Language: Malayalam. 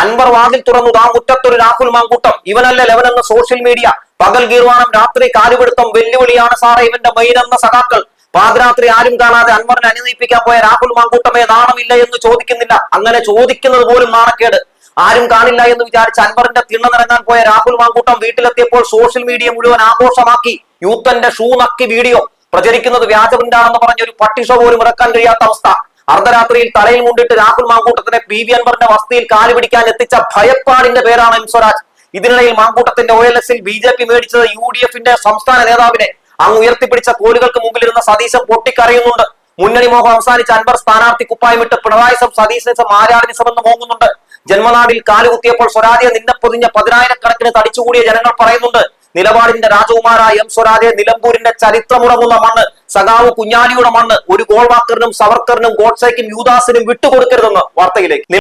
അൻവർ വാതിൽ തുറന്നു. താ മുറ്റത്തൊരു രാഹുൽ മാങ്കൂട്ടം. ഇവനല്ല ലെവൻ എന്ന സോഷ്യൽ മീഡിയ പകൽ ഗീർവാണം രാത്രി കാലുപിടുത്തം വെല്ലുവിളിയാണ് സാറേ ഇവന്റെ മെയിൻ എന്ന സഖാക്കൾ. പാതിരാത്രി ആരും കാണാതെ അൻവറിനെ അനുനയിപ്പിക്കാൻ പോയ രാഹുൽ മാങ്കൂട്ടമേ നാണമില്ല എന്ന് ചോദിക്കുന്നില്ല. അങ്ങനെ ചോദിക്കുന്നത് പോലും നാണക്കേട്. ആരും കാണില്ല എന്ന് വിചാരിച്ച് അൻവറിന്റെ തിണ്ണ നിറങ്ങാൻ പോയ രാഹുൽ മാങ്കൂട്ടം വീട്ടിലെത്തിയപ്പോൾ സോഷ്യൽ മീഡിയ മുഴുവൻ ആഘോഷമാക്കി. യൂത്തന്റെ ഷൂ നക്കി വീഡിയോ. പ്രചരിക്കുന്നത് വ്യാജപ്രിന്റാണെന്ന് പറഞ്ഞ ഒരു പട്ടിഷ പോലും ഇറക്കാൻ കഴിയാത്ത അവസ്ഥ. അർദ്ധരാത്രിയിൽ തലയിൽ മുണ്ടിട്ട് രാഹുൽ മാങ്കൂട്ടത്തിനെ പി വി അൻവറിന്റെ വസതിയിൽ കാലു പിടിക്കാൻ എത്തിച്ച ഭയപ്പാടിന്റെ പേരാണ് എം സ്വരാജ്. ഇതിനിടയിൽ മാങ്കൂട്ടത്തിന്റെ ഒ എൽ എസിൽ ബി ജെ പി മേടിച്ചത് യു ഡി എഫിന്റെ സംസ്ഥാന നേതാവിനെ. അങ്ങ് ഉയർത്തിപ്പിടിച്ച കോലുകൾക്ക് മുമ്പിലിരുന്ന സതീശൻ പൊട്ടിക്കറിയുന്നുണ്ട് മുന്നണി മോഹം അവസാനിച്ച അൻവർ സ്ഥാനാർത്ഥി കുപ്പായമിട്ട് പിണറായി സം സതീശം ആരാധന സമെന്ന് മോങ്ങുന്നുണ്ട്. ജന്മനാടിൽ കാലുകുത്തിയപ്പോൾ സ്വരാജെ നിന്നെ പൊതിഞ്ഞ പതിനായിരക്കണക്കിന് തടിച്ചുകൂടിയ ജനങ്ങൾ പറയുന്നുണ്ട്. നിലപാടിന്റെ രാജകുമാരായ എം സ്വരാജെ നിലമ്പൂരിന്റെ ചരിത്രമുറങ്ങുന്ന മണ്ണ്. സഖാവ് കുഞ്ഞാലിയുടെ മണ്ണ് ഒരു ഗോൾവാക്കറിനും സവർക്കറിനും ഗോഡ്സേക്കും യൂദാസിനും വിട്ടുകൊടുക്കരുതെന്ന് വാർത്തയിലേക്ക്.